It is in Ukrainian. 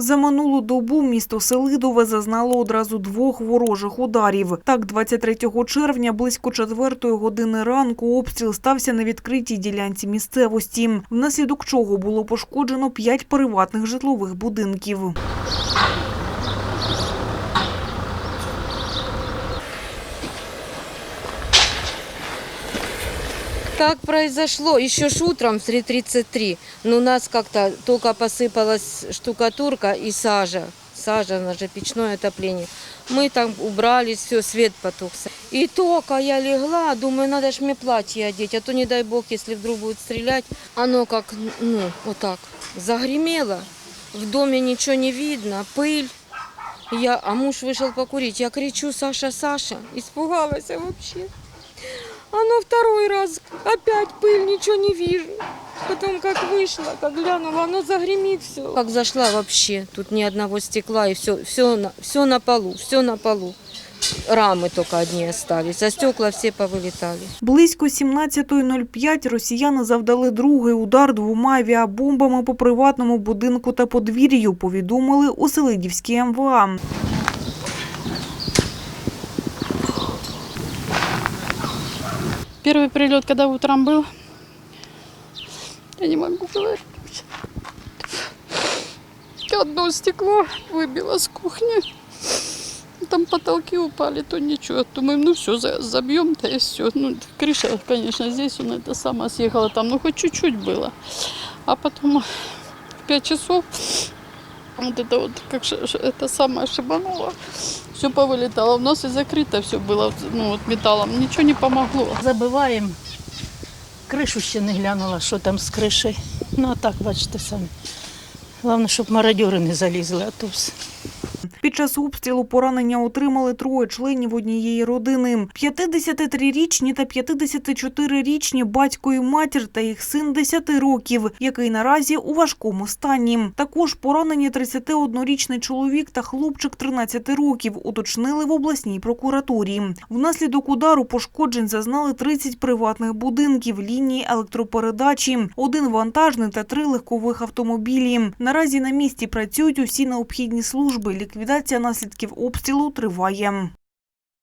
За минулу добу місто Селидове зазнало одразу двох ворожих ударів. Так, 23 червня близько четвертої години ранку обстріл стався на відкритій ділянці місцевості, внаслідок чого було пошкоджено п'ять приватних житлових будинків. Так произошло еще ж утром в 3.33. Но у нас как-то только посыпалась штукатурка и сажа. Сажа, она же печное отопление. Мы там убрались, все, свет потух. И только я легла, думаю, надо ж мне платье одеть, а то не дай бог, если вдруг будет стрелять. Оно как, ну, вот так, загремело. В доме ничего не видно, пыль. Я, а муж вышел покурить. Я кричу, Саша, Саша. Испугалась я вообще. Оно второй раз, опять пыль, ничего не вижу. Потом как вышла, как глянула, оно загремит все. Как зашла вообще, тут ни одного стекла и все, все, на, все на полу, все на полу. Рамы только одни остались, а стекла все повылетали. Близько 17.05 росіяни завдали другий удар двома авіабомбами по приватному будинку та подвір'ю, повідомили у Селидівській МВА. Первый прилет, когда утром был, я не могу говорить. Одно стекло выбило с кухни. Там потолки упали, то ничего. Думаем, ну все, забьем-то и все. Ну, крыша, конечно, здесь он это сама съехала там, ну хоть чуть-чуть было. А потом в 5 часов вот это вот, как ш- ш- это самое шибануло. Все повылетало. У нас и закрыто все было, ну вот металлом. Ничего не помогло. Забиваємо. Кришу ще не глянула, що там з кришею. Ну а так, бачите самі. Головне, щоб мародьори не залізли, а то все. Під час обстрілу поранення отримали троє членів однієї родини. 53-річні та 54-річні батько і матір та їх син 10 років, який наразі у важкому стані. Також поранені 31-річний чоловік та хлопчик 13 років, уточнили в обласній прокуратурі. Внаслідок удару пошкоджень зазнали 30 приватних будинків, лінії електропередачі, один вантажний та три легкових автомобілі. Наразі на місці працюють усі необхідні служби. Ліквідація наслідків обстрілу триває.